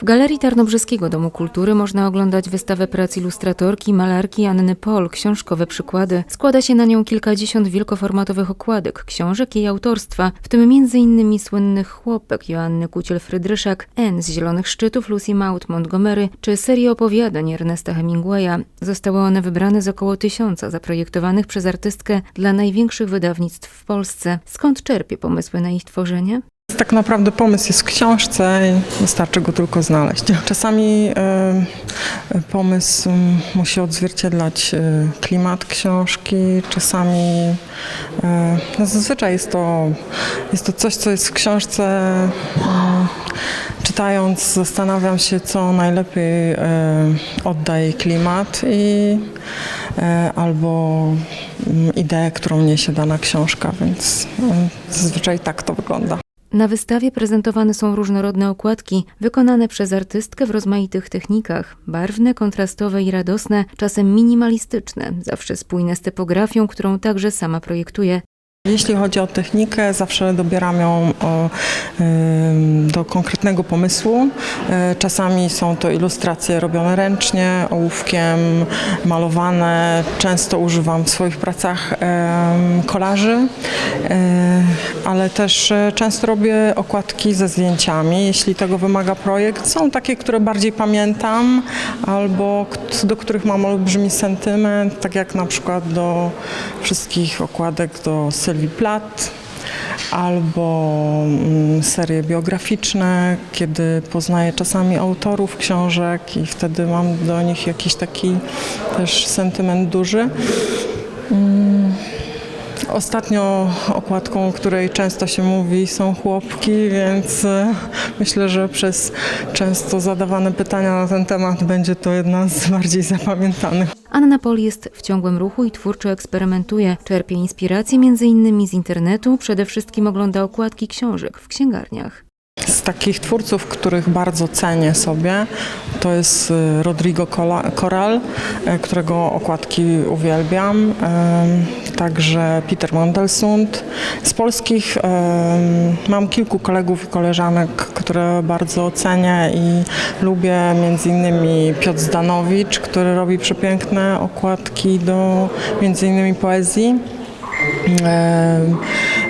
W Galerii Tarnobrzeskiego Domu Kultury można oglądać wystawę prac ilustratorki, malarki Anny Pol, książkowe przykłady. Składa się na nią kilkadziesiąt wielkoformatowych okładek, książek jej autorstwa, w tym m.in. słynnych Chłopek Joanny Kuciel-Frydryszak, N z Zielonych Szczytów Lucy Maud Montgomery, czy serii opowiadań Ernesta Hemingwaya. Zostały one wybrane z około tysiąca zaprojektowanych przez artystkę dla największych wydawnictw w Polsce. Skąd czerpie pomysły na ich tworzenie? Tak naprawdę pomysł jest w książce i wystarczy go tylko znaleźć. Czasami e, pomysł musi odzwierciedlać e, klimat książki, czasami e, no zazwyczaj jest to, jest to coś, co jest w książce. mm, Czytając zastanawiam się, co najlepiej e, oddaje klimat i albo mm, ideę, którą niesie dana książka, więc zazwyczaj tak to wygląda. Na wystawie prezentowane są różnorodne okładki, wykonane przez artystkę w rozmaitych technikach, barwne, kontrastowe i radosne, czasem minimalistyczne, zawsze spójne z typografią, którą także sama projektuje. Jeśli chodzi o technikę, zawsze dobieram ją o, ym, do konkretnego pomysłu. E, Czasami są to ilustracje robione ręcznie, ołówkiem, malowane. Często używam w swoich pracach kolaży, e, ale też e, często robię okładki ze zdjęciami, jeśli tego wymaga projekt. Są takie, które bardziej pamiętam albo do których mam olbrzymi sentyment, tak jak na przykład do wszystkich okładek do Sylwii Plath albo mm, serie biograficzne, kiedy poznaję czasami autorów książek i wtedy mam do nich jakiś taki też sentyment duży. Mm, Ostatnio okładką, o której często się mówi, są chłopki, więc e, myślę, że przez często zadawane pytania na ten temat będzie to jedna z bardziej zapamiętanych. Anna Pol jest w ciągłym ruchu i twórczo eksperymentuje. Czerpie inspiracje m.in. z internetu, przede wszystkim ogląda okładki książek w księgarniach. Z takich twórców, których bardzo cenię sobie, to jest y, Rodrigo Coral, y, którego okładki uwielbiam. Także Peter Mandelsund. Z polskich mam kilku kolegów i koleżanek, które bardzo cenię i lubię. Między innymi Piotr Zdanowicz, który robi przepiękne okładki do między innymi poezji.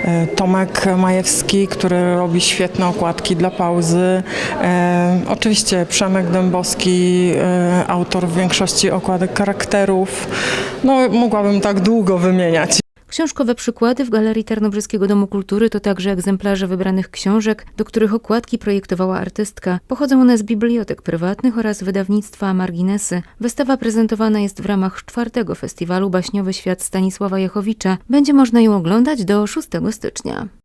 E, Tomek Majewski, który robi świetne okładki dla pauzy. E, Oczywiście Przemek Dębowski, e, autor w większości okładek charakterów. No, mogłabym tak długo wymieniać. Książkowe przykłady w Galerii Tarnobrzeskiego Domu Kultury to także egzemplarze wybranych książek, do których okładki projektowała artystka. Pochodzą one z bibliotek prywatnych oraz wydawnictwa Marginesy. Wystawa prezentowana jest w ramach czwartego festiwalu Baśniowy Świat Stanisława Jechowicza. Będzie można ją oglądać do 6 stycznia.